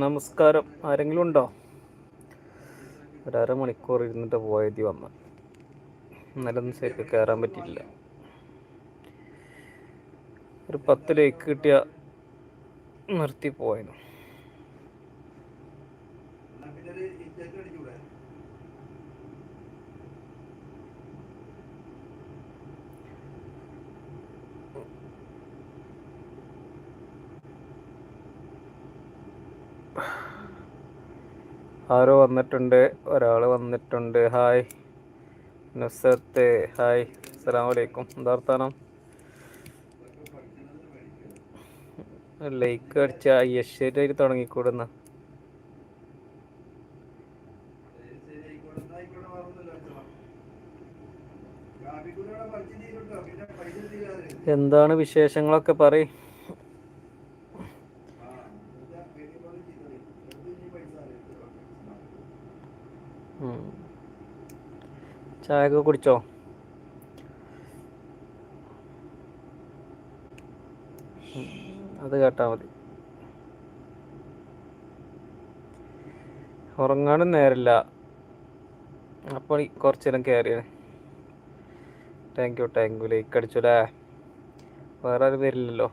നമസ്കാരം. ആരെങ്കിലും ഉണ്ടോ? ഒരര മണിക്കൂർ ഇരുന്നിട്ട് പോയതി വന്ന. ഇന്നലെ സേക്ക് കയറാൻ പറ്റിയില്ല ഒരു പത്ത് ലേക്ക് കിട്ടിയ നിർത്തി പോയിരുന്നു ആരോ വന്നിട്ടുണ്ട്. ഒരാൾ വന്നിട്ടുണ്ട്. ഹായ് നുസത്ത് ഹായ് അസ്സലാമു അലൈക്കും. എന്താ വർത്താനം? ലൈക്ക് അടിച്ച യശ്വരായിട്ട് തുടങ്ങിക്കൂടുന്ന. എന്താണ് വിശേഷങ്ങളൊക്കെ പറയ്. ചായ ഒക്കെ കുടിച്ചോ. അത് കേട്ടാ മതി. ഉറങ്ങാനും നേരില്ല അപ്പോൾ കുറച്ച് നേരം കയറിയാണ് thank you thank you like അടിച്ചുല്ലേ വേറെ ആരും വരില്ലല്ലോ.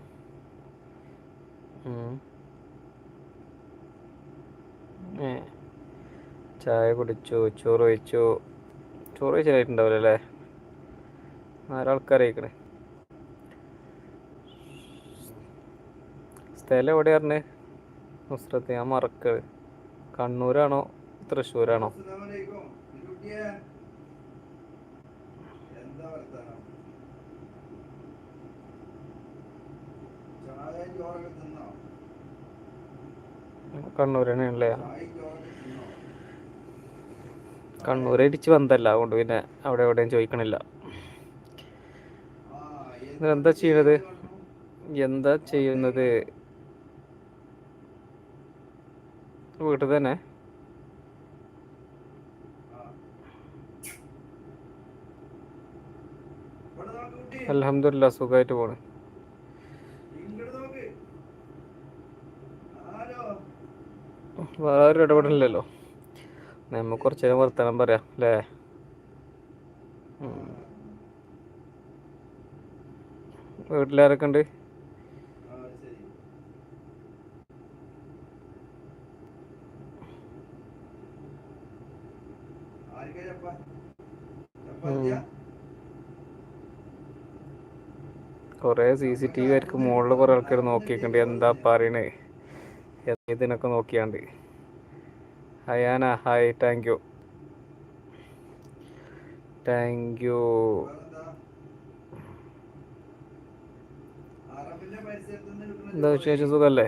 ചായ കുടിച്ചു ചോറ് കഴിച്ചു. ചോറ് കഴിച്ചായിട്ടുണ്ടാവില്ല അല്ലേ നാലാൾക്കാരായിക്കണേ സ്ഥലം എവിടെ പറഞ്ഞേ? നുസ്രത്ത് ഞാൻ മറക്കത് കണ്ണൂരാണോ? തൃശ്ശൂരാണോ? എന്താ വർത്താനം ചായ ചോറൊക്കെ തിന്നോ കണ്ണൂർ തന്നെയാണല്ലേ ചായ ചോറൊക്കെ തിന്നോ കണ്ണൂർ ഇടിച്ച് വന്നല്ല അതുകൊണ്ട് പിന്നെ അവിടെ എവിടെയും ചോദിക്കണില്ല. എന്താ ചെയ്യണത്? എന്താ ചെയ്യുന്നത്? വീട്ടിൽ തന്നെ? അലഹമില്ല സുഖമായിട്ട് പോണ്. വേറെ ഇടപെടലില്ലല്ലോ? നമുക്ക് കുറച്ച് നേരം വർത്തമാനം പറയാം അല്ലേ വീട്ടിലാരൊക്കെ ഉണ്ട്? കുറേ സി സി ടി വി ആയിരിക്കും മുകളിൽ കുറേ ആൾക്കാർ നോക്കിയിട്ടുണ്ട്. എന്താ പറയണേ? ഇതിനൊക്കെ നോക്കിയാണ്ട്. Hayana hi thank you thank you എന്താ വിശേഷം? സുഖല്ലേ.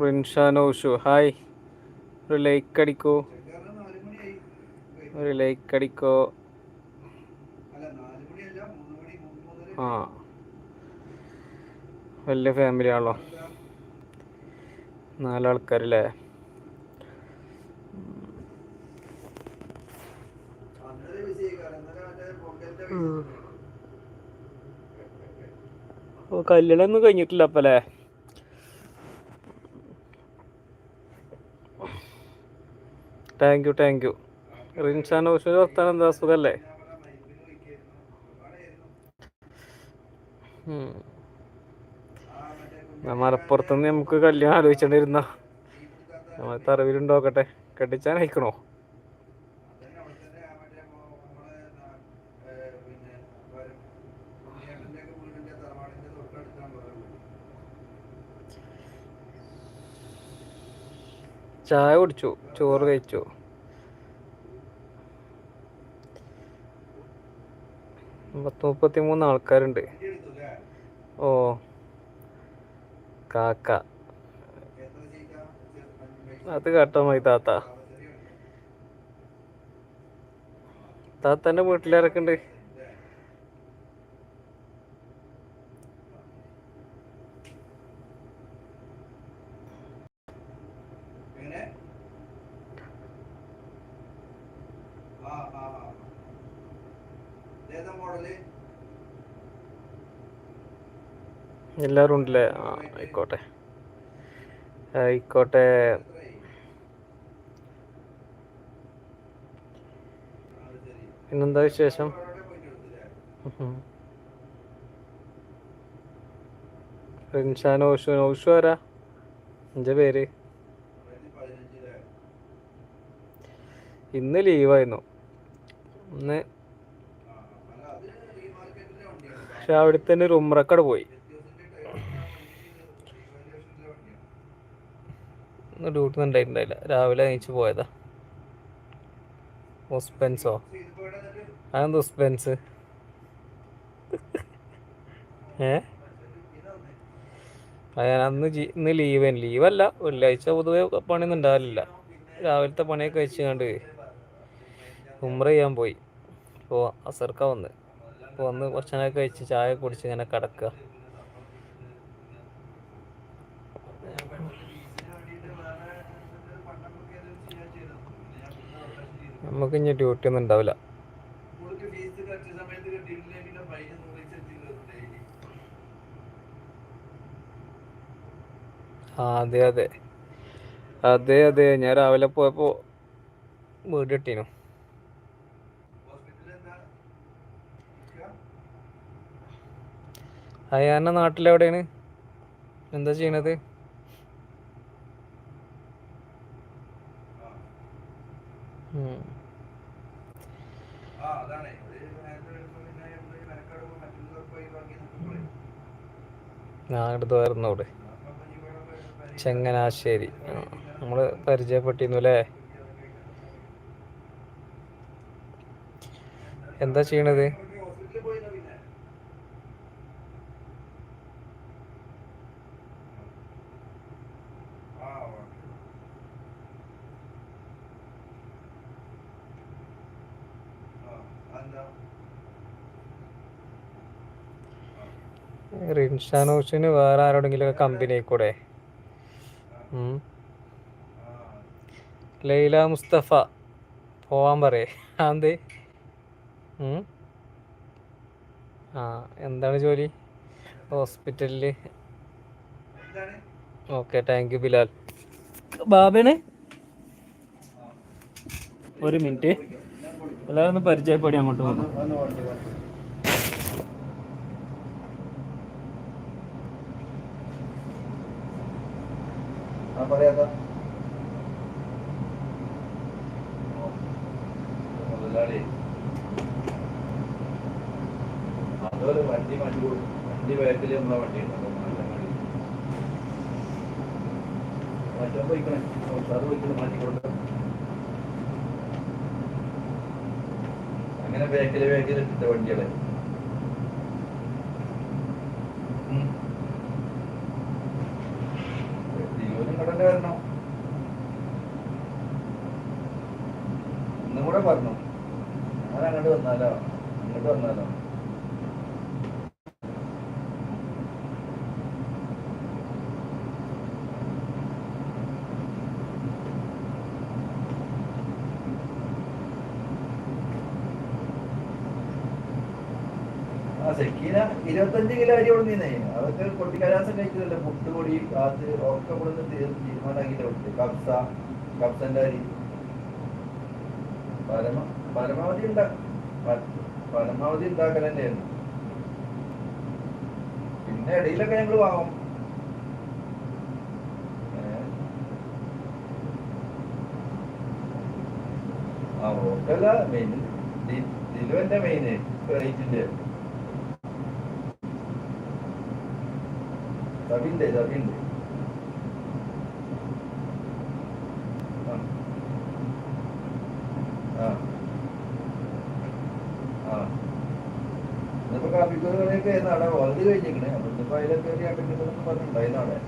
റിൻഷാനോഷു ഹായ്. ഒരു ലൈക്ക് അടിക്കൂ. ഒരു ലൈക്ക് അടിക്കോ അല്ല നാല് മണിയല്ല മൂന്ന് മണി മൂന്ന് മുതൽ ആ. വലിയ ഫാമിലി ആണല്ലോ. നാലാൾക്കാരല്ലേ? ഓ കല്യാണം ഒന്നും കഴിഞ്ഞിട്ടില്ല അപ്പല്ലേ താങ്ക് യു താങ്ക് യു റിൻഷാനോഷു വർത്താനം എന്താ? സുഖല്ലേ ഉം. ആ മലപ്പുറത്തുനിന്ന് നമുക്ക് കല്യാണം ആലോചിച്ചിരുന്ന തറവിലുണ്ടോക്കട്ടെ കെട്ടിച്ചാൻ അയക്കണോ. ചായ കുടിച്ചു. ചോറ് കഴിച്ചു. പത്ത് മുപ്പത്തി മൂന്ന് ആൾക്കാരുണ്ട്? ഓ. കാക്ക. അത് കേട്ടാ താത്ത. ശരി ഉണ്ട്. താത്തന്റെ വീട്ടിലിറക്കുണ്ട് ല്ലേ? എങ്ങനെ ആ ആ ആ ഇതേതാ മോഡൽ എല്ലാവരും ഉണ്ടല്ലേ? ആ ആയിക്കോട്ടെ. ആയിക്കോട്ടെ. പിന്നെന്താ വിശേഷം? റിൻഷാൻ ഓഷു ഓഷു ആരാ? എന്റെ പേര്. ഇന്ന് ലീവായിരുന്നു. ഇന്ന് പക്ഷെ അവിടെ തന്നെ ഒരു ഉമ്രക്കട പോയി. ഡ്യൂട്ടി ഉണ്ടായിട്ടുണ്ടായില്ല. രാവിലെ അയച്ചു പോയതാ. ഉസ്പെൻസോ അതെന്ത് ഉസ്പെൻസ് ഏ? ഞാൻ അന്ന് ഇന്ന് ലീവ് ലീവല്ല വെള്ളിയാഴ്ച പൊതുവെ പണിയൊന്നും ഉണ്ടാവില്ല. രാവിലത്തെ പണിയൊക്കെ വെച്ചുകൊണ്ട് ഉമ്ര ചെയ്യാൻ പോയി. ഇപ്പോൾ അസർക്ക വന്ന്. അപ്പോൾ വന്ന് ഭക്ഷണമൊക്കെ കഴിച്ച് ചായ കുടിച്ച് ഇങ്ങനെ കിടക്കുക നമുക്ക് ഇനി ഡ്യൂട്ടി ഒന്നും ഉണ്ടാവില്ല അതെ അതെ അതെ അതെ ഞാൻ രാവിലെ പോയപ്പോ വീട് കിട്ടീനു അയാന്റെ നാട്ടിലെവിടെയാണ് എന്താ ചെയ്യണത് ഞാൻ അവിടെ. ചെങ്ങനാശ്ശേരി. നമ്മൾ പരിചയപ്പെട്ടിരുന്നു അല്ലേ? എന്താ ചെയ്യണത് ഹോസ്പിറ്റലിൽ പോയില്ല പിന്നെ ആ ഓക്കെ ആ എന്താ റിൻഷാനോഷിന് വേറെ ആരോടെങ്കിലും കമ്പനി ആയിക്കൂടെ. ലൈല മുസ്തഫ പോവാൻ പറയേ. അതെന്ത്? ആ എന്താണ് ജോലി? ഹോസ്പിറ്റലിൽ ഓക്കെ താങ്ക് യു ബിലാൽ. ബാബേണ്? ഒരു മിനിറ്റ്. എല്ലാവരും പരിചയപ്പെടി അങ്ങോട്ട് വന്നു വന്ന് വണ്ടി വണ്ടി ആ പറയാത്ത മുതലാളി. വണ്ടി വണ്ടി വണ്ടി വേഗത്തിൽ നമ്മളെ വണ്ടി കൊടുക്കാം. അങ്ങനെ ബാക്കിൽ ബാക്കിൽ ഇട്ടിട്ട വണ്ടികളെ തിരൂരും കടന്റെ വരണം ഇന്നും കൂടെ പറഞ്ഞു ഞാൻ അങ്ങോട്ട് വന്നാലോ ഇങ്ങോട്ട് വന്നാലോ ആ ഇരുപത്തഞ്ച് കിലോ അരി നിന്നേ അതൊക്കെ കൊട്ടിക്കലാസം കഴിച്ചതല്ലേ. പുട്ടുപൊടി അത് ഒക്കെ കൊടുത്ത് നിന്ന് തീരുമാനമാക്കിയിട്ട് കൊടുത്ത് കബ്സ അരി. പരമ പരമാവധി പരമാവധി ഉണ്ടാക്കൽ പിന്നെ ഇടയിലൊക്കെ ഞങ്ങൾ വാങ്ങും? ആ ഓക്കല്ല മെയിൻ ദിലുവന്റെ മെയിൻ റേറ്റിന്റെ ആ ആ ഇന്നിപ്പോ കാപ്പിക്കൊക്കെ നാടെ വലുത് കഴിഞ്ഞിരിക്കണേ. അപ്പൊ ഇന്നിപ്പോ അതിലൊക്കെ ഒരു ആപ്പിക്കുന്നതൊക്കെ പറഞ്ഞിട്ടുണ്ടായിരുന്നു അവിടെ.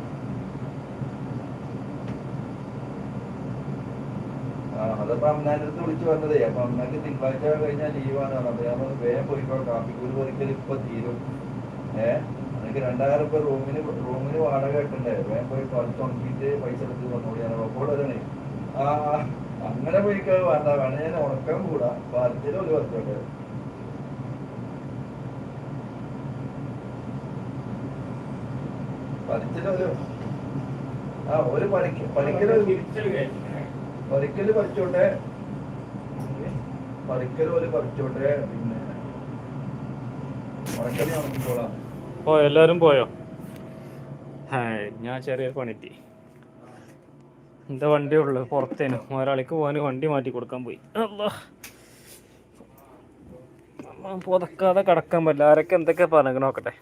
ആ അതപ്പോ അടുത്ത് വിളിച്ചു പറഞ്ഞതേ. അപ്പൊ അമ്മയ്ക്ക് തിങ്കളാഴ്ച കഴിഞ്ഞാൽ ലീവാണ് അപ്പൊ ഞാൻ വേഗം പോയിക്കോ. കാപ്പിക്കൂര് പറിക്കൽ ഇപ്പൊ തീരും. ഏ? എനിക്ക് രണ്ടായിരം രൂപ റൂമിന് റൂമിന് വാടക ഇട്ടുണ്ടായിരുന്നു വേഗം പോയി കുറച്ച് ഉണക്കിയിട്ട് പൈസ എടുത്ത് വന്നോളി ഞാൻ അപ്പോൾ വരണേ ആ അങ്ങനെ പോയിക്ക വേണ്ട. വേണേ ഞാൻ ഉണക്കം കൂടാ. ബാധ്യത ഒഴിവാക്കട്ടെ പഠിച്ചിട്ടൊരു ഒരു പഠിക്ക പഠിക്കൽ പഠിച്ചോട്ടെ പഠിക്കൽ ഒരു പഠിച്ചോട്ടെ പിന്നെ പഠിക്കൽ നോക്കിക്കോളാം പോയോ? എല്ലാവരും പോയോ? ഞാൻ ചെറിയ പണിറ്റി. എന്താ വണ്ടി ഉള്ളു? പുറത്തേനു? ഒരാളിക്ക് പോകാൻ വണ്ടി മാറ്റി കൊടുക്കാൻ പോയി. പുതക്കാതെ കിടക്കാൻ പറ്റില്ല. ആരൊക്കെ എന്തൊക്കെ പറഞ്ഞു നോക്കട്ടെ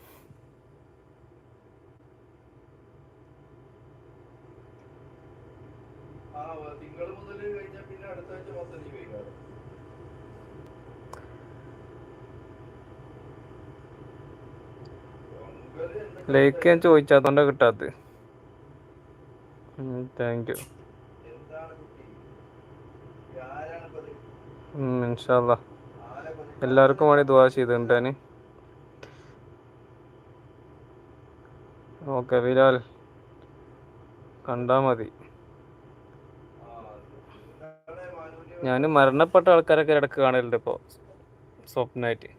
ആ തിങ്കൾ മുതൽ കഴിഞ്ഞാൽ പിന്നെ അടുത്ത ആഴ്ച മൊത്തം ലീവ് കഴിക്കാറ് ലേക്ക് ഞാൻ ചോദിച്ചാത്തോണ്ടാ കിട്ടാത്ത. താങ്ക് യു ഇൻഷാല്ല എല്ലാവർക്കും വേണ്ടി ദുവാ ചെയ്തിട്ടുണ്ട് ഓക്കെ വിലാൽ കണ്ടാ മതി. ഞാൻ മരണപ്പെട്ട ആൾക്കാരൊക്കെ ഇടയ്ക്ക് കാണലുണ്ട് ഇപ്പോൾ സ്വപ്നമായിട്ട്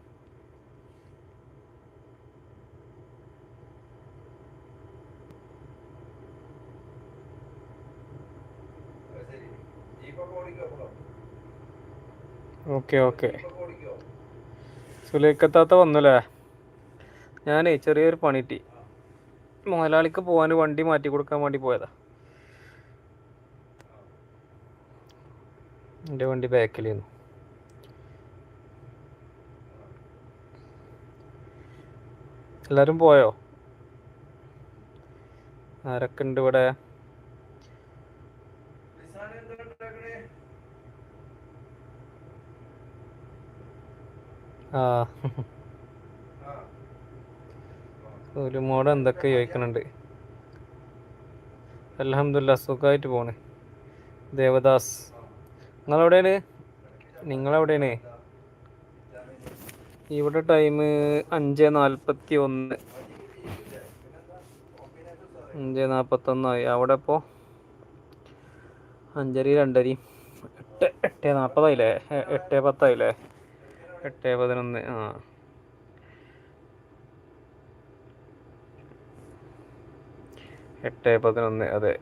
ഓക്കെ ഓക്കെ. സുലേഖത്താത്ത വന്നല്ലേ? ഞാനേ ചെറിയൊരു പണിട്ടി മുതലാളിക്ക് പോകാൻ വണ്ടി മാറ്റി കൊടുക്കാൻ വേണ്ടി പോയതാ. എന്റെ വണ്ടി ബാക്കിലായിരുന്നു. എല്ലാരും പോയോ? ആരൊക്കെ ഉണ്ട് ഇവിടെ? ഒരു മോഡ് എന്തൊക്കെ ചോദിക്കുന്നുണ്ട് അലഹമില്ല സുഖമായിട്ട് പോണ്. ദേവദാസ് നിങ്ങളെവിടെയാണ്? നിങ്ങളെവിടെയാണ്? ഇവിടെ ടൈം അഞ്ച് നാൽപ്പത്തി ഒന്ന് അഞ്ച് നാൽപ്പത്തൊന്നായി. അവിടെ ഇപ്പോൾ അഞ്ചരി രണ്ടരി. എട്ട് എട്ട് നാൽപ്പതായില്ലേ? എട്ട് പത്തായില്ലേ? എട്ട് പതിനൊന്ന് ആ. എട്ട് പതിനൊന്ന് അതെ.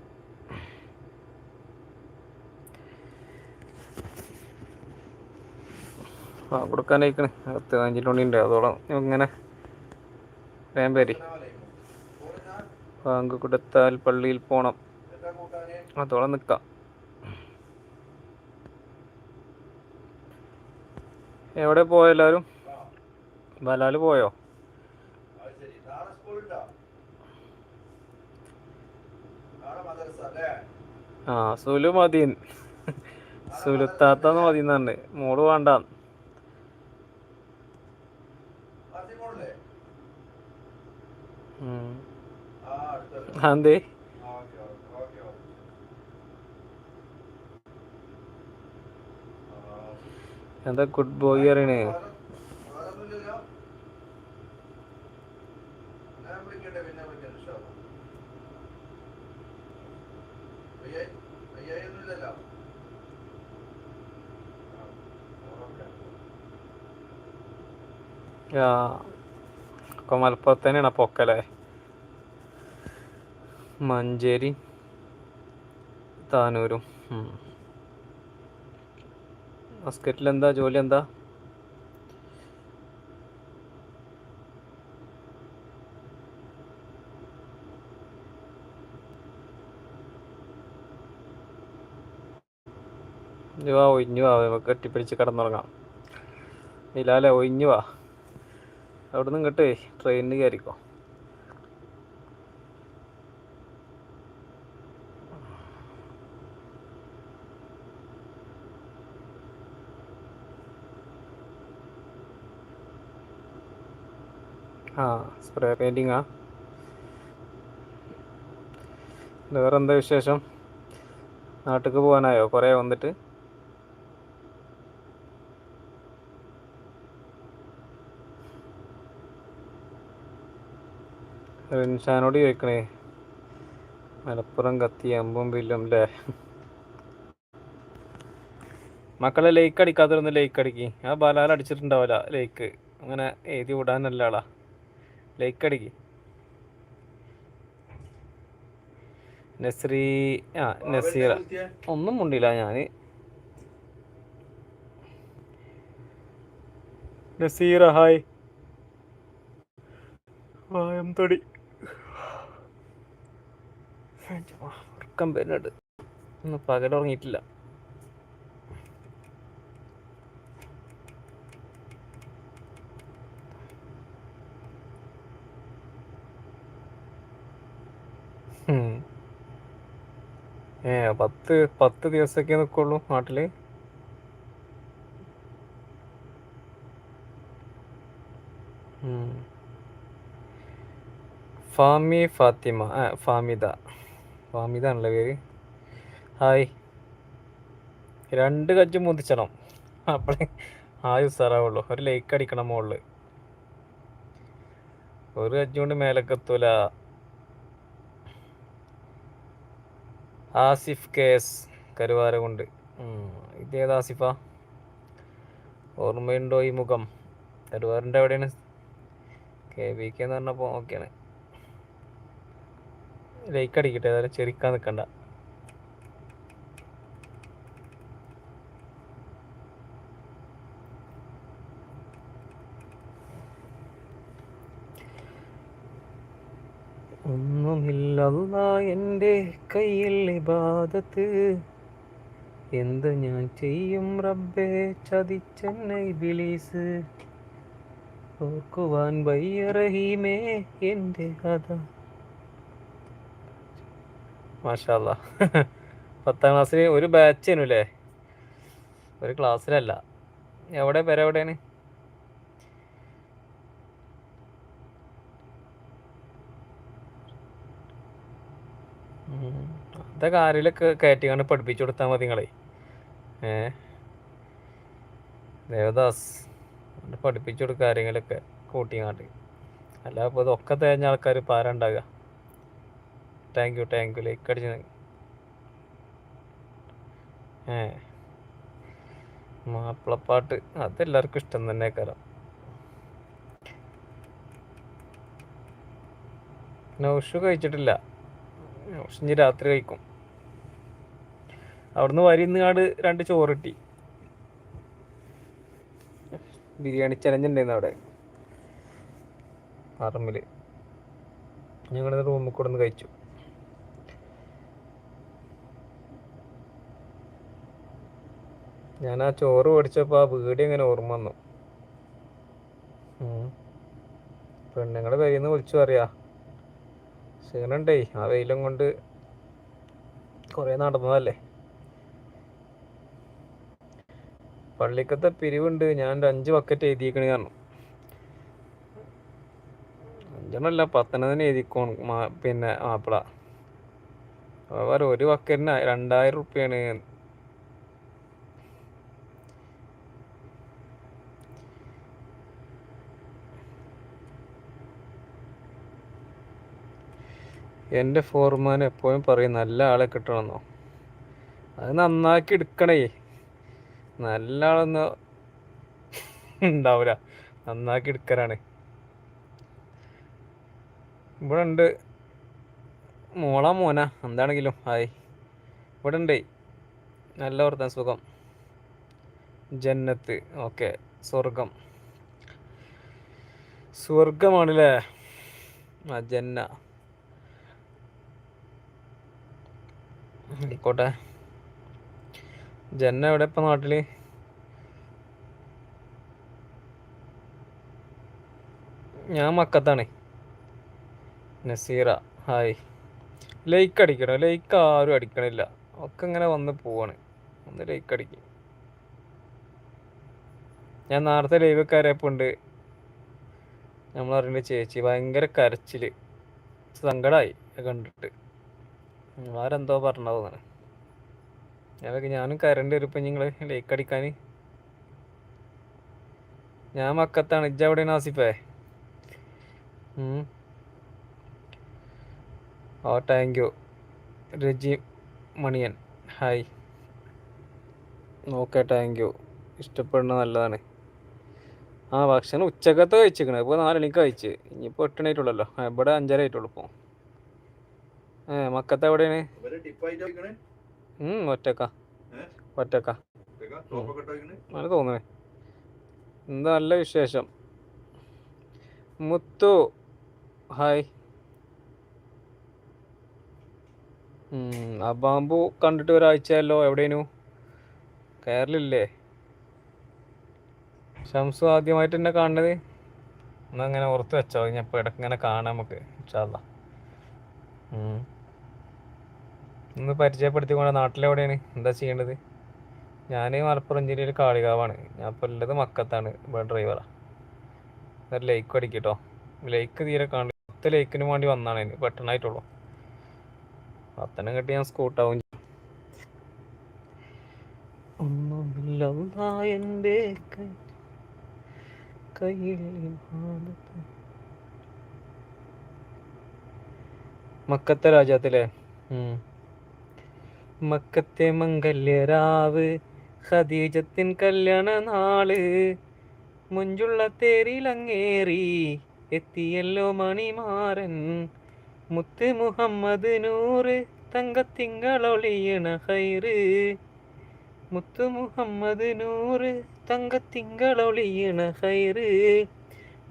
ആ കൊടുക്കാനായിക്കണേ. പത്ത് അഞ്ചിന്റെ ഉണ്ട് അതോളം ഇങ്ങനെ വേഗം പേരി ബാങ്ക് കൊടുത്താൽ പള്ളിയിൽ പോണം. അതോളം നിൽക്കാം എവിടെ പോയ എല്ലാവരും? ബലാൽ പോയോ? അത് ആ സുലു മതി സുലുത്താത്തന്ന് മതി എന്നുണ്ട് മോൾ വേണ്ട. മതിമോളല്ലേ ഉം. ആ അടുത്തത് അതെന്തേ ഓക്കെ ഓക്കെ ഓക്കെ ഓക്കെ എന്താ ഗുഡ് ബോയ് പറയണേ ആ, ഒക്കെ മലപ്പുറത്ത് തന്നെയാണ് പൊക്കലേ മഞ്ചേരി താനൂരും. മസ്കറ്റിൽ എന്താ ജോലി എന്താ ഇഞ്ഞ് വാ ഒഴിഞ്ഞു വാ. കെട്ടിപ്പിടിച്ച് കിടന്നുറങ്ങാം. ഇല്ലാലെ ഒഴിഞ്ഞു വാ. അവിടെ നിന്ന് ട്രെയിനിന് കയറിക്കോ ആ സ്പ്രേ പെയിന്റിങ്ങാ വേറെ എന്താ വിശേഷം? നാട്ടിലേക്ക് പോകാനായോ കുറേ വന്നിട്ട്? റിൻഷാനോട് ചോദിക്കണേ. മലപ്പുറം കത്തി അമ്പും വില്ലും അല്ലേ മക്കളെ ലേക്ക് അടിക്കാത്തവരൊന്ന് ലേക്ക് അടിക്കി. ആ ബലാൽ അടിച്ചിട്ടുണ്ടാവില്ല ലേക്ക് അങ്ങനെ എഴുതി വിടാനല്ല ആളാ. ലേക്ക് അടിക്ക്. നസ്രീ ആ നസീറ ഒന്നും മുണ്ടില്ല ഞാൻ നസീറ ഹായ്. വായം തൊടി. ഉറക്കം വരുന്നുണ്ട്. ഇന്ന് പകൽ ഏ പത്ത് പത്ത് ദിവസമൊക്കെ നിൽക്കുള്ളൂ നാട്ടിൽ. ഫാമി ഫാത്തിമ ആ ഫാമിദ. ഫാമിദ ആണല്ലേ പേര്? ഹായ്. രണ്ട് കജ്ജ് മുതിച്ചണം അപ്പോഴേ ഹായ് സാറാവുള്ളൂ ഒരു ലൈക്ക് അടിക്കണം മുകളിൽ ഒരു കജ്ജ് കൊണ്ട് മേലക്ക് കെ എസ് കരുവാരകുണ്ട്. ഇതേത് ആസിഫ? ഓർമ്മയുണ്ടോ ഈ മുഖം? കരുവാറിന്റെ എവിടെയാണ് കെ വി കെ എന്ന് പറഞ്ഞപ്പോൾ ഓക്കെയാണ്. ലൈക്ക് അടിക്കട്ടെ ഏതായാലും ചെറിക്കാൻ നിൽക്കണ്ട. ഒന്നുമില്ലല്ല എന്റെ കയ്യിൽ ഇബാദത്ത്. എന്ത് ഞാൻ ചെയ്യും റബ്ബേ? ചതിച്ചെന്നെ ബിലീസ് ഓർക്കുവാൻ വയ്യ റഹീമേ എന്റെ കഥ. മാഷാല്ല. പത്താം ക്ലാസ്സിൽ ഒരു ബാച്ച് അല്ലേ ഒരു ക്ലാസ്സിലല്ല എവിടെ പേര് എവിടെയാണ് കാറിലൊക്കെ കണ്ട് പഠിപ്പിച്ചു കൊടുത്താൽ മതി നിങ്ങളെ. ഏ? ദേവദാസ് പഠിപ്പിച്ചു കൊടുക്കുക കാര്യങ്ങളൊക്കെ കൂട്ടിങ്ങാണ്ട്. അല്ല അപ്പോൾ ഇതൊക്കെ തേഞ്ഞ ആൾക്കാർ പാരുണ്ടാകുക thank you thank you like അടിച്ച് ഏ? മാപ്പിളപ്പാട്ട് അതെല്ലാവർക്കും ഇഷ്ടം തന്നെ കാരണം നൗഷു കഴിച്ചിട്ടില്ല. നൗഷ് രാത്രി കഴിക്കും. അവിടുന്ന് വരിന്നാട് രണ്ട് ചോറ് കിട്ടി ബിരിയാണി ചലഞ്ചുണ്ടായിരുന്നു അവിടെ. പറമ്പിൽ ഞങ്ങൾ റൂമിൽ കൂടെ ഒന്ന് കഴിച്ചു. ഞാൻ ആ ചോറ് മേടിച്ചപ്പോൾ ആ വീട് എങ്ങനെ ഓർമ്മ വന്നു. പെണ്ണുങ്ങളെ കയ്യിൽ നിന്ന് വിളിച്ചു പറയാ. ക്ഷീണുണ്ടേ ആ വെയിലും കൊണ്ട് കുറേ നടന്നതല്ലേ? പള്ളിക്കത്തെ പിരിവുണ്ട്. ഞാൻ ഒരു അഞ്ച് ബക്കറ്റ് എഴുതിയിരിക്കണ കാരണം. അഞ്ചെണ്ണല്ല പത്തെണ്ണത്തിന് എഴുതിക്കോണം പിന്നെ മാപ്പിള. അവർ ഒരു ബക്കറ്റിന് രണ്ടായിരം റുപ്യാണ്. എന്റെ ഫോർമാൻ എപ്പോഴും പറയും നല്ല ആളെ കിട്ടണമെന്നോ. അത് നന്നാക്കി എടുക്കണേ. നല്ല ആളൊന്നും ഉണ്ടാവില്ല നന്നാക്കി എടുക്കലാണ്. ഇവിടെ ഉണ്ട് മോളാ മോന. എന്താണെങ്കിലും. ഹായ്. ഇവിടെ ഉണ്ടേ നല്ല വർത്താൻ സുഖം. ജന്നത്ത്. ഓക്കെ. സ്വർഗം സ്വർഗമാണല്ലേ ആ ജന്ന. ആയിക്കോട്ടെ. ജന്ന എവിടെ ഇപ്പം നാട്ടിൽ? ഞാൻ മക്കത്താണ്. നസീറ ഹായ്. ലൈക്ക് അടിക്കണം? ലൈക്ക് ആരും അടിക്കണില്ല. ഒക്കെ ഇങ്ങനെ വന്ന് പോവാണ്. ഒന്ന് ലൈക്ക് അടിക്കും. ഞാൻ നേരത്തെ ലൈവ് കയറിയപ്പോൾ നമ്മൾ നമ്മളറിയുന്ന ചേച്ചി. ഭയങ്കര കരച്ചിൽ. സങ്കടമായി കണ്ടിട്ട്. ആരെന്തോ പറഞ്ഞതാവുന്നാണ് ഞാനൊക്കെ ഞാനും കരണ്ട് വരും നിങ്ങൾ ലേക്ക് അടിക്കാൻ ഞാൻ മക്കത്താണ് ഇജ്ജ എവിടെയാണ് ആസിഫേ? ഓ thank you Reji Maniyan. Hi okay thank you ഇഷ്ടപ്പെടുന്ന നല്ലതാണ്. ആ ഭക്ഷണം ഉച്ചക്കത്തെ കഴിച്ചിരിക്കണേ. ഇപ്പോൾ നാലണിക്ക് കഴിച്ച്. ഇനിയിപ്പോൾ എട്ട് മണി ആയിട്ടുള്ളല്ലോ. ആ, ഇവിടെ അഞ്ചര ആയിട്ടുള്ളൂ ഇപ്പോൾ ഏ മക്കത്ത് എവിടെയാണ്? ഒറ്റക്ക? ഒറ്റക്ക. അങ്ങനെ തോന്നുന്നേ എന്താ നല്ല വിശേഷം? മുത്തു. ഹായ്. ആ ബാമ്പു കണ്ടിട്ട് ഒരാഴ്ചയല്ലോ. എവിടെയനു? കേരളില്ലേ? ഷംസു ആദ്യമായിട്ട് എന്നെ കാണുന്നത് എന്നാ അങ്ങനെ ഓർത്ത് വെച്ചോ. ഞാൻ ഇപ്പോൾ ഇടയ്ക്ക് ഇങ്ങനെ കാണാം നമുക്ക് ഇൻഷാല്ലാ ഉം. ഒന്ന് പരിചയപ്പെടുത്തിക്കൊണ്ട് നാട്ടിലെവിടെയാണ് എന്താ ചെയ്യേണ്ടത്? ഞാൻ മലപ്പുറം ജില്ലയിൽ കാളികാവാണ്. ഞാൻ ഇപ്പോൾ ഉള്ളത് മക്കത്താണ്. ഇവിടെ ഡ്രൈവറാണ് ഒരു ലേക്ക് അടിക്കട്ടോ. ലേക്ക് തീരെ കാണി പത്ത് ലേക്കിന് വേണ്ടി വന്നാണ് എനിക്ക് പെട്ടെന്നായിട്ടുള്ളൂ. പത്തനം കെട്ടി ഞാൻ സ്കൂട്ടാവും. മക്കത്തെ രാജ്യത്തിലെ. മക്കത്തെ മംഗല്യരാവ്. ഖദീജത്തിൻ കല്യാണ നാൾ. മുഞ്ചുള്ള തേരിലങ്ങേറി എത്തിയല്ലോ മണിമാരൻ മുത്ത് മുഹമ്മദ് നൂറ് തങ്കത്തിങ്കളൊളിയണ ഹൈറ്. മുത്ത് മുഹമ്മദ് നൂറ് തങ്കത്തിങ്കളൊളിയണ ഹൈറ്.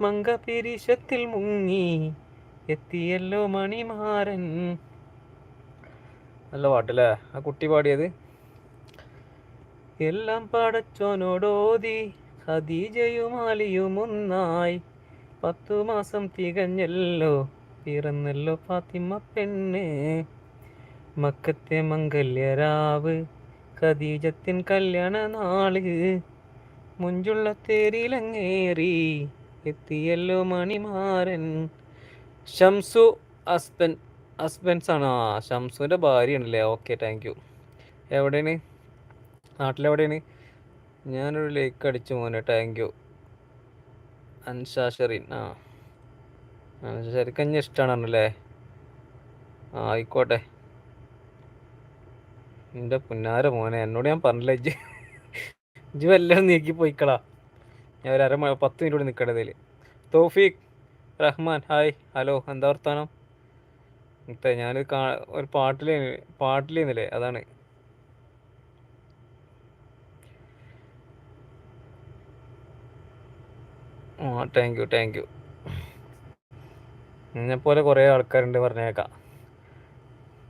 മങ്കപിരിശത്തിൽ മുങ്ങി എത്തിയല്ലോ മണിമാരൻ നല്ല പാട്ടല്ലേ? ആ കുട്ടി പാടിയത്? എല്ലാം പടച്ചോനോടോതി ഖദീജയും അലിയും ഒന്നായി. പത്തു മാസം തികഞ്ഞല്ലോ പിറന്നല്ലോ ഫാത്തിമ പെണ്ണ്. മക്കത്തെ മംഗല്യരാവ് ഖദീജത്തിൻ കല്യാണ നാൾ. മുഞ്ചുള്ള തേരിലങ്ങേറി എത്തിയല്ലോ മണിമാരൻ. ഷംസു ഹസ്ബൻ ഹസ്ബൻഡ്സ് ആണോ ആ ഷംസുവിന്റെ ഭാര്യയാണല്ലേ? ഓക്കെ താങ്ക് യു എവിടെയാണ്? നാട്ടിലെവിടെയാണ്? ഞാനൊരു ലേക്ക് അടിച്ചു മോനെ താങ്ക് യു അൻഷാഷറിൻ ആ. ശരിക്കും ഇഷ്ടമാണല്ലേ ആ ആയിക്കോട്ടെ. എന്റെ പുന്നാര മോനെ എന്നോട് ഞാൻ പറഞ്ഞില്ല ഇജ്ജ് ഇജ്ജ് വല്ലതും നീക്കി പോയിക്കളാ. ഞാൻ ഒരു അര പത്ത് മിനിറ്റ് കൂടി നിൽക്കണതിൽ തോഫീഖ് റഹ്മാൻ ഹായ് ഹലോ എന്താ വർത്താനം? മുത്തേ ഞാൻ ഒരു പാട്ടിൽ പാട്ടിലേന്നില്ലേ അതാണ്. ആ താങ്ക് യു താങ്ക് യു പോലെ കുറേ ആൾക്കാരുണ്ട് പറഞ്ഞേക്കാം.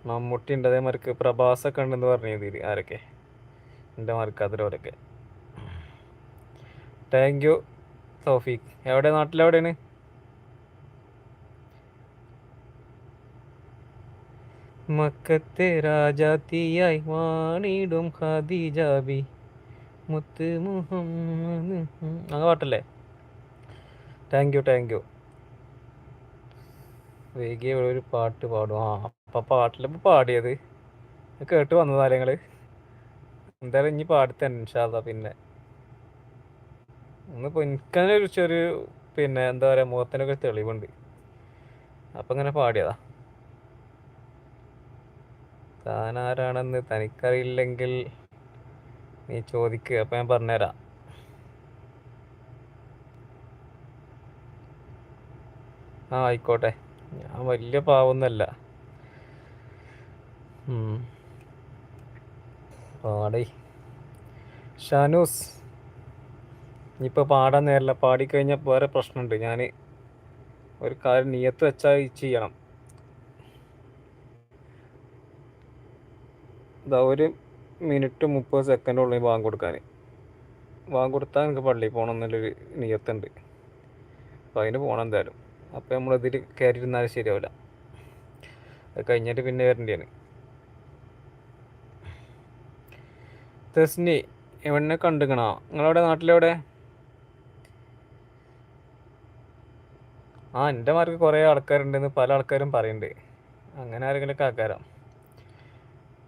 മമ്മൂട്ടി ഉണ്ട് അതേമാർക്ക് പ്രഭാസൊക്കെ ഉണ്ടെന്ന് പറഞ്ഞു ഇതിൽ ആരൊക്കെ? എന്റെ മാർക്ക് അതിലവരൊക്കെ താങ്ക് യു തോഫീഖ് എവിടെ? നാട്ടിലെവിടെയാണ്? മക്കത്തെ രാജാത്തിയായി വാണിടും ഖദീജാബി. മുത്ത് മുഹമ്മദ് അങ്ങ് പാട്ടല്ലേ? താങ്ക് യു താങ്ക് യു വൈകിയ ഒരു പാട്ട് പാടും. ആ അപ്പം പാട്ടിലിപ്പോൾ പാടിയത്. കേട്ട് വന്നതാ നിങ്ങൾ എന്തായാലും ഇനി പാടിത്തന്നെ ഇൻഷാല്ല പിന്നെ. ഒന്നിപ്പോൾ എനിക്കങ്ങനെ ഒരു ചെറിയ പിന്നെ എന്താ പറയുക മുഖത്തിനൊക്കെ തെളിവുണ്ട്. അപ്പം ഇങ്ങനെ പാടിയതാ. താനാരാണെന്ന് തനിക്കറിയില്ലെങ്കിൽ നീ ചോദിക്കുക അപ്പം ഞാൻ പറഞ്ഞുതരാം. ആ ആയിക്കോട്ടെ. ഞാൻ വലിയ പാവൊന്നല്ല. പാടേ. ഷാനൂസ് ഇനിയിപ്പോൾ പാടാൻ നേരില്ല. പാടിക്കഴിഞ്ഞാൽ വേറെ പ്രശ്നമുണ്ട്. ഞാൻ ഒരു കാര്യം നിയത്ത് വെച്ചാൽ ചെയ്യണം. ഇതാ ഒരു മിനിറ്റ് മുപ്പത് സെക്കൻഡുള്ളിൽ വാങ്ങി കൊടുക്കാൻ വാങ്ങി കൊടുത്താൽ എനിക്ക് പള്ളിയിൽ പോകണം എന്നുള്ളൊരു നിയത്തുണ്ട്. അപ്പോൾ അതിന് പോകണം എന്തായാലും. അപ്പോൾ നമ്മളിതിൽ കയറിയിരുന്നാലും ശരിയാവില്ല. അത് കഴിഞ്ഞിട്ട് പിന്നെ വരേണ്ടിയാണ്. തെസ്നി എവിടെ കണ്ടുക്കണോ? നിങ്ങളവിടെ നാട്ടിലെവിടെ? ആ എന്റെ മാർക്ക് കുറേ ആൾക്കാരുണ്ടെന്ന് പല ആൾക്കാരും പറയുന്നുണ്ട് അങ്ങനെ ആരെങ്കിലുമൊക്കെ ആക്കാരാം?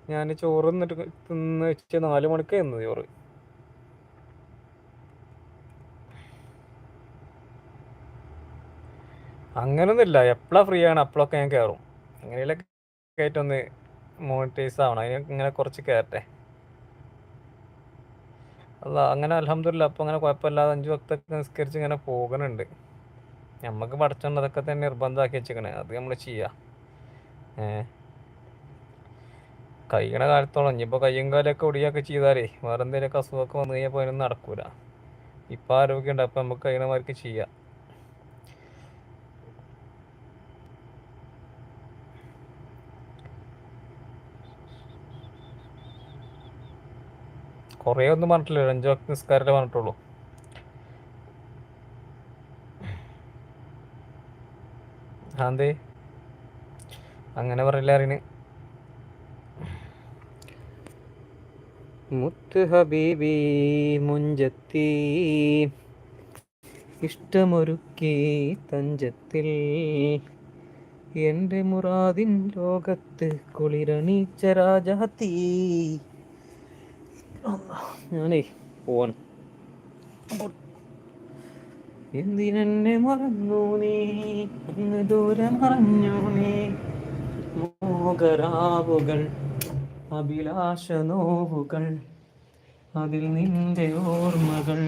ഞാൻ ചോറ് തിന്നിട്ട് തിന്ന് വെച്ച് നാല് മണിക്ക് തിന്നു ചോറ്. അങ്ങനൊന്നുമില്ല. എപ്പോഴാണ് ഫ്രീ ആണ് അപ്പോഴൊക്കെ ഞാൻ കയറും അങ്ങനെയൊക്കെ കയറ്റൊന്ന് മോണിറ്റൈസ് ആവണം. അതിന് ഇങ്ങനെ കുറച്ച് കയറട്ടെ അല്ല അങ്ങനെ അലഹമില്ല അപ്പം അങ്ങനെ കുഴപ്പമില്ലാതെ അഞ്ച് വക്തൊക്കെ നിസ്കരിച്ച് ഇങ്ങനെ പോകുന്നുണ്ട് നമുക്ക് പഠിച്ചോണ്ട് അതൊക്കെ തന്നെ നിർബന്ധമാക്കി വെച്ചേക്കണേ. അത് നമ്മൾ ചെയ്യാം. ഏ? കഴിയണ കാലത്തോളം ഇനിയിപ്പോൾ കയ്യും കാലൊക്കെ ഒടിയൊക്കെ ചെയ്താലേ വേറെ എന്തെങ്കിലുമൊക്കെ അസുഖമൊക്കെ വന്നു കഴിഞ്ഞപ്പോൾ അതിനൊന്നും നടക്കൂല. ഇപ്പം ആരോഗ്യമുണ്ട് അപ്പം നമുക്ക് കഴിയണമാർക്ക് ചെയ്യാം. കുറേ ഒന്നും പറഞ്ഞിട്ടില്ല അഞ്ചു വക്ത് നിസ്കാരമേ പറഞ്ഞിട്ടുള്ളൂ. അതെ അങ്ങനെ പറയില്ല അറിയണ്? മുത്ത് ഹബീബി മുഞ്ചത്തി. ഇഷ്ടമൊരുക്കി തഞ്ചത്തിൽ. എന്റെ മുറാദിൻ ലോകത്ത് കുളിരണീച്ച രാജാത്തി ഞാനേ പോവാൻ എന്തിനെന്നെ മറന്നു നീ? ദൂരെ മറഞ്ഞു നീ. മോഹരാവുകൾ അഭിലാഷ നോവുകൾ അതിൽ നിന്റെ ഓർമ്മകൾ.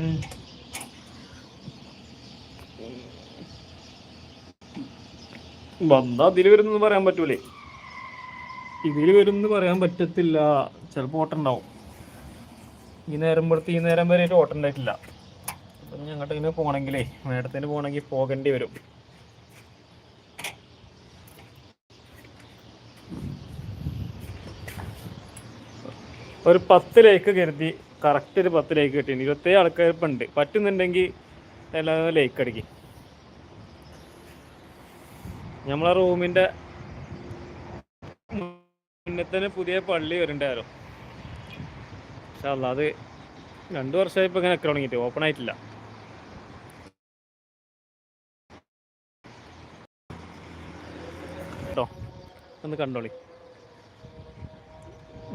വന്ന അതിൽ വരുന്നു പറയാൻ പറ്റൂലേ? ഇതിൽ വരുന്നു പറയാൻ പറ്റത്തില്ല. ചിലപ്പോൾ ഓട്ടുണ്ടാവും ഈ നേരം പുറത്ത് ഈ നേരം വരെ ഒരു ഓട്ടം ഉണ്ടായിട്ടില്ല. അപ്പം ഞങ്ങോട്ട് ഇങ്ങനെ പോകണമെങ്കിലേ മേഡത്തിന് പോകണമെങ്കിൽ പോകേണ്ടി വരും. ഒരു പത്ത് ലേക്ക് കരുതി കറക്റ്റ് ഒരു പത്ത് ലേക്ക് കിട്ടി. ഇരുപത്തേഴ് ആൾക്കാർ ഇപ്പം ഉണ്ട്. പറ്റുന്നുണ്ടെങ്കിൽ എല്ലാവരും ലേക്ക് അടിക്കും. നമ്മളെ റൂമിന്റെ മുന്നത്തിന് പുതിയ പള്ളി വരുന്നുണ്ടായിരുന്നു പക്ഷെ അല്ല അത് രണ്ടു വർഷമായി ഇപ്പം ഇങ്ങനെ തുടങ്ങിയിട്ട് ഓപ്പൺ ആയിട്ടില്ല. കേട്ടോ ഒന്ന് കണ്ടോളി.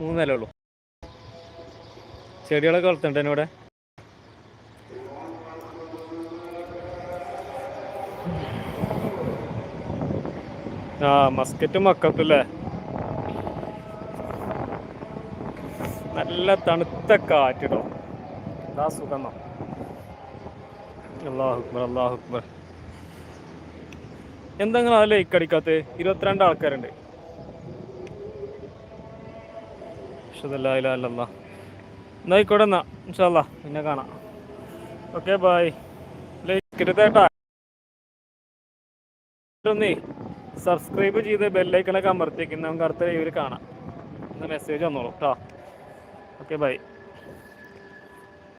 മൂന്ന് നില ഉള്ളൂ ചെടികളൊക്കെ വളർത്തുന്നുണ്ട് ഇവിടെ. ആ മസ്കറ്റും മക്കത്തും നല്ല തണുത്ത കാറ്റിടോ. എന്താ സുഖം അള്ളാഹു അക്ബർ അള്ളാഹു അക്ബർ. ഇരുപത്തിരണ്ട് ആൾക്കാരുണ്ട്. പക്ഷെ അതല്ല ഇല്ലല്ലാഹ്. എന്നാ ആയിക്കോട്ടെ എന്നാ ഇൻഷാല്ല പിന്നെ കാണാം. ഓക്കെ ബായ് ലൈക്കരുതേട്ടാ സബ്സ്ക്രൈബ് ചെയ്ത് ബെല്ലൈക്കണൊക്കെ അമർത്തിക്കുന്ന നമുക്ക് അടുത്ത ലൈവിൽ കാണാം. ഒന്ന് മെസ്സേജ് വന്നോളൂ കേട്ടോ ഓക്കെ ബൈ.